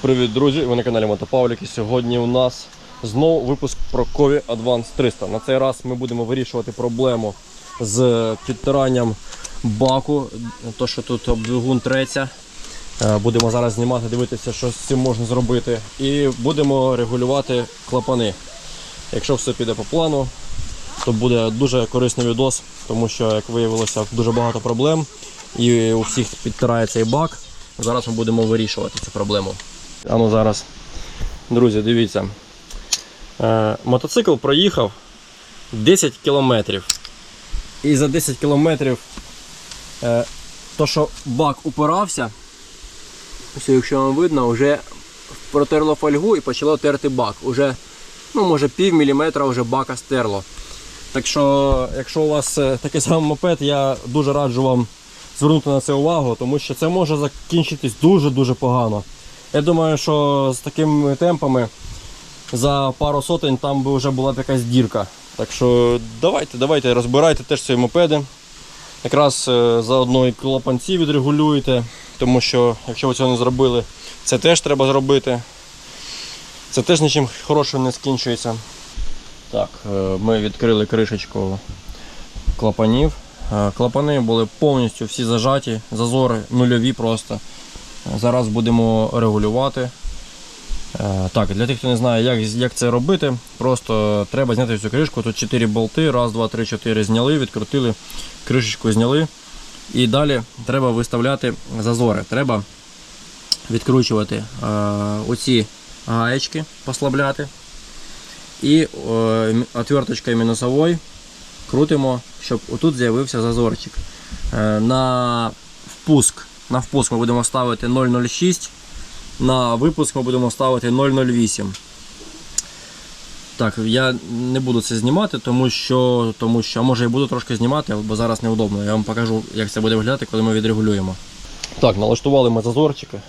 Привіт, друзі! Ви на каналі Мотопавлік. І сьогодні у нас знову випуск про Кові Advance 300. На цей раз ми будемо вирішувати проблему з підтиранням баку. То, що тут об двигун треться. Е, Будемо зараз знімати, дивитися, що з цим можна зробити. І будемо регулювати клапани. Якщо все піде по плану, то буде дуже корисний відос, тому що, як виявилося, дуже багато проблем. І у всіх підтирає цей бак. Зараз ми будемо вирішувати цю проблему. А ну зараз, друзі, дивіться. Е, мотоцикл проїхав 10 кілометрів. І за 10 кілометрів е, то, що бак упирався, ось, якщо вам видно, вже протерло фольгу і почало терти бак. Уже, ну, може, пів міліметра вже бака стерло. Так що, якщо у вас е, такий самий мопед, я дуже раджу вам звернути на це увагу, тому що це може закінчитись дуже-дуже погано. Я думаю, що з такими темпами за пару сотень там би вже була б якась дірка. Так що давайте, давайте, розбирайте теж ці мопеди. Якраз е, заодно і клапанці відрегулюєте, тому що якщо ви цього не зробили, це теж треба зробити. Це теж нічим хорошим не скінчується. Так, е, ми відкрили кришечку клапанів. Е, Клапани були повністю всі зажаті, зазори нульові просто. Зараз будемо регулювати. Е, Так, для тих, хто не знає, як, як це робити, просто треба зняти цю кришку. Тут 4 болти, раз, два, три, чотири зняли, відкрутили, кришечку зняли. І далі треба виставляти зазори. Треба відкручувати е, оці гаєчки, послабляти. І е, отверточкою мінусовою крутимо, щоб отут з'явився зазорчик. Е, На впуск, на впуск ми будемо ставити 0,06, на випуск ми будемо ставити 0,08. Так, я не буду це знімати, тому що, тому що, а може і буду трошки знімати, бо зараз неудобно. Я вам покажу, як це буде виглядати, коли ми відрегулюємо. Так, налаштували ми зазорчики.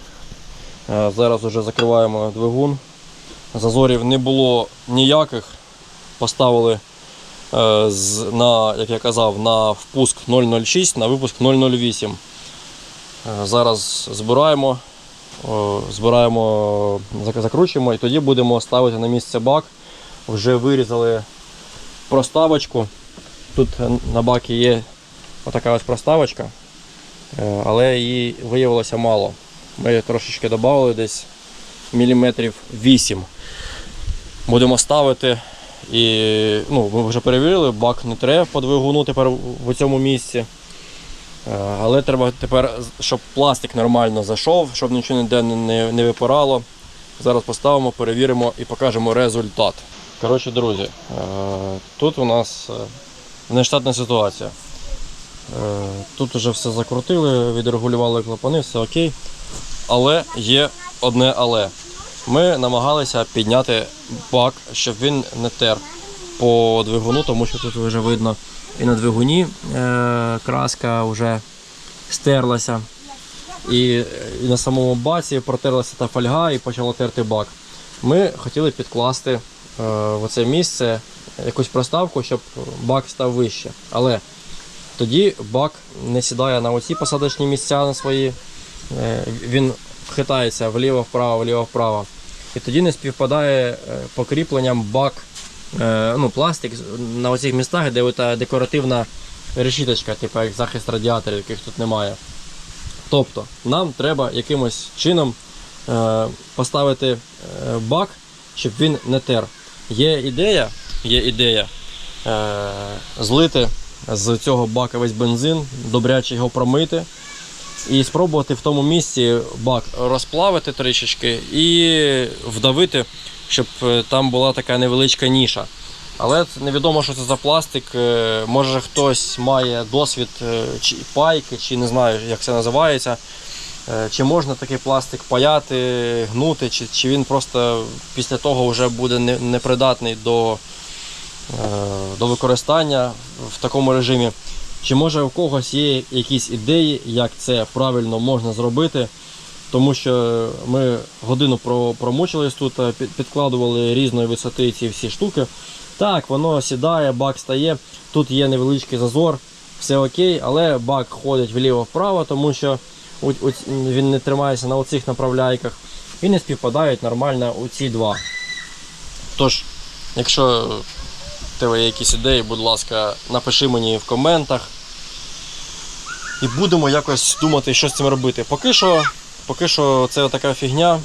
Е, Зараз вже закриваємо двигун. Зазорів не було ніяких. Поставили е, на, як я казав, на впуск 0,06, на випуск 0,08. Е, Зараз збираємо, збираємо, закручуємо і тоді будемо ставити на місце бак. Вже вирізали проставочку. Тут е, на бакі є отака ось проставочка, е, але її виявилося мало. Ми трошечки додали десь міліметрів 8. Будемо ставити і ну, ми вже перевірили, бак не треба по тепер в цьому місці. Е, Але треба тепер, щоб пластик нормально зайшов, щоб нічого ніде не, випирало. Зараз поставимо, перевіримо і покажемо результат. Коротше, друзі, е, тут у нас е, нештатна ситуація. Тут вже все закрутили, відрегулювали клапани, все окей. Але є одне але. Ми намагалися підняти бак, щоб він не тер по двигуну, тому що тут вже видно і на двигуні е, краска вже стерлася. І, і на самому баці протерлася та фольга і почала терти бак. Ми хотіли підкласти е, в це місце якусь проставку, щоб бак став вище. Але тоді бак не сідає на оці посадочні місця на свої. Е, Він хитається вліво-вправо, вліво-вправо. І тоді не співпадає е, покріпленням бак, е, ну, пластик на оцих містах, де ота декоративна решіточка, типу як захист радіаторів, яких тут немає. Тобто нам треба якимось чином е, поставити е, бак, щоб він не тер. Є ідея, є ідея е, злити з цього бака весь бензин, добряче його промити і спробувати в тому місці бак розплавити трішечки і вдавити, щоб е, там була така невеличка ніша. Але невідомо, що це за пластик. е, Може хтось має досвід е, чи пайки, чи не знаю, як це називається. Чи можна такий пластик паяти, гнути, чи, чи він просто після того вже буде непридатний до, до використання в такому режимі. Чи може у когось є якісь ідеї, як це правильно можна зробити? Тому що ми годину промучились тут, е, підкладували різної висоти ці всі штуки. Так, воно сідає, бак стає. Тут є невеличкий зазор, все окей, але бак ходить вліво-вправо, тому що він не тримається на оцих направляйках. і не співпадають нормально у ці два. Тож, якщо в тебе є якісь ідеї, будь ласка, напиши мені в коментах. І будемо якось думати, що з цим робити. Поки що, поки що це така фігня,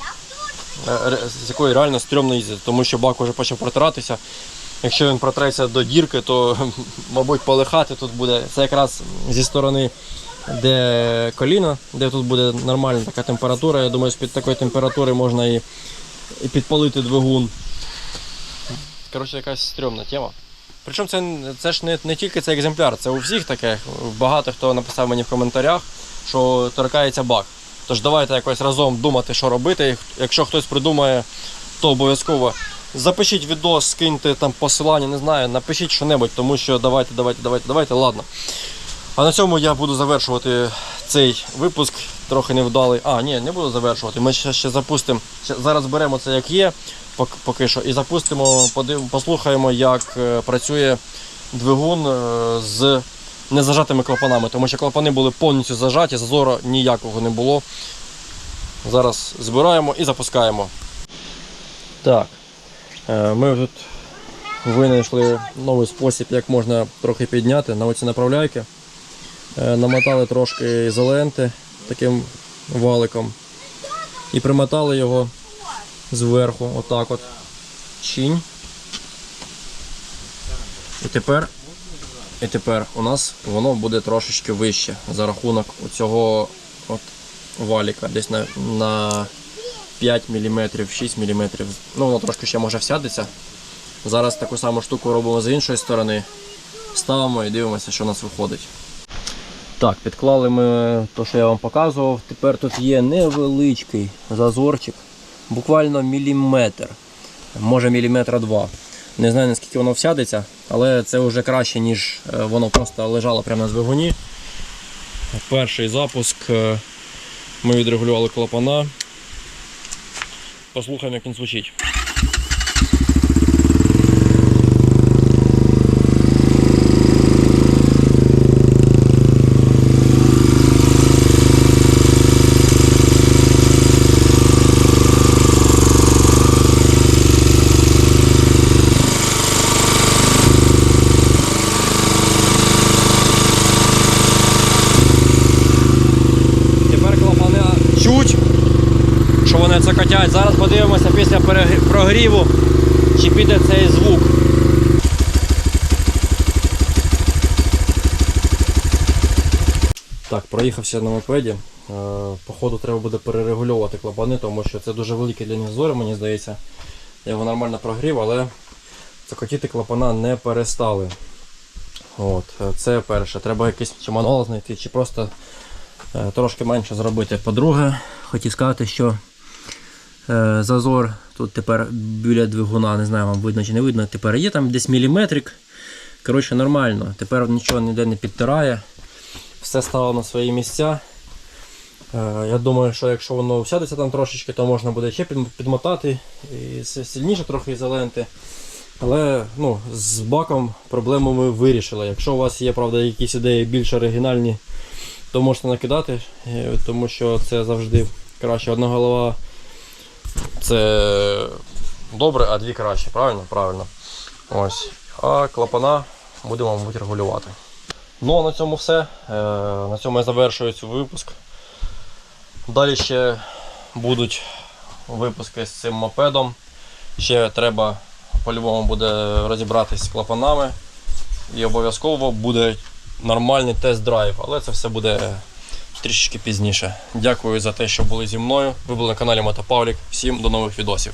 е, з якої реально стрьомно їздити, тому що бак вже почав протиратися. Якщо він протреться до дірки, то, мабуть, полихати тут буде. Це якраз зі сторони, де коліно, де тут буде нормальна така температура. Я думаю, з-під такої температури можна і, і підпалити двигун. Коротше, якась стрьомна тема. Причому це, це ж не, не тільки цей екземпляр, це у всіх таке. Багато хто написав мені в коментарях, що торкається бак. Тож давайте якось разом думати, що робити. Якщо хтось придумає, то обов'язково запишіть відео, скиньте там посилання, не знаю, напишіть що-небудь, тому що давайте, давайте, давайте, давайте, ладно. А на цьому я буду завершувати цей випуск. Трохи невдалий. А, ні, не буду завершувати. Ми ще, ще запустимо. Зараз беремо це як є, пок- поки що, і запустимо, послухаємо, як е, працює двигун е, з незажатими клапанами, тому що клапани були повністю зажаті, зазору ніякого не було. Зараз збираємо і запускаємо. Так, е, ми тут винайшли новий спосіб, як можна трохи підняти на оці направляйки. Е, Намотали трошки ізоленти таким валиком і примотали його зверху, отак от. Чинь. І тепер, і тепер у нас воно буде трошечки вище за рахунок цього от валіка, десь на, на 5 мм, 6 мм. Ну, воно трошки ще може всядеться. Зараз таку саму штуку робимо з іншої сторони. Ставимо і дивимося, що у нас виходить. Так, підклали ми те, що я вам показував. Тепер тут є невеличкий зазорчик, буквально міліметр, може міліметра два. Не знаю наскільки воно всядеться, але це вже краще, ніж е, воно просто лежало прямо на двигуні. Перший запуск. е, Ми відрегулювали клапана. Послухаємо, як він звучить. Тепер клапани чуть, що. Зараз подивимося після прогріву, чи піде цей звук. Так, проїхався на мопеді. Е, Походу треба буде перерегульовувати клапани, тому що це дуже великий для них зори, мені здається. Я його нормально прогрів, але цокотіти клапана не перестали. От, е, це перше. Треба якийсь чи мануал знайти, чи просто е, трошки менше зробити. По-друге, хотів сказати, що зазор тут тепер біля двигуна, не знаю, вам видно чи не видно, тепер є там десь міліметрик. Коротше, нормально. Тепер нічого ніде не підтирає. Все стало на свої місця. Е, Я думаю, що якщо воно сядеться там трошечки, то можна буде ще підмотати і сильніше трохи ізоленти. Але ну, з баком проблему ми вирішили. Якщо у вас є правда, якісь ідеї більш оригінальні, то можете накидати, е, тому що це завжди краще. Одна голова це добре, а дві краще, правильно? Правильно. Ось. А клапана будемо, мабуть, регулювати. Ну а на цьому все. Е, На цьому я завершую цей випуск. Далі ще будуть випуски з цим мопедом. Ще треба по-любому буде розібратись з клапанами. І обов'язково буде нормальний тест-драйв, але це все буде трішечки пізніше. Дякую за те, що були зі мною. Ви були на каналі Мотопавлік. Всім до нових відосів.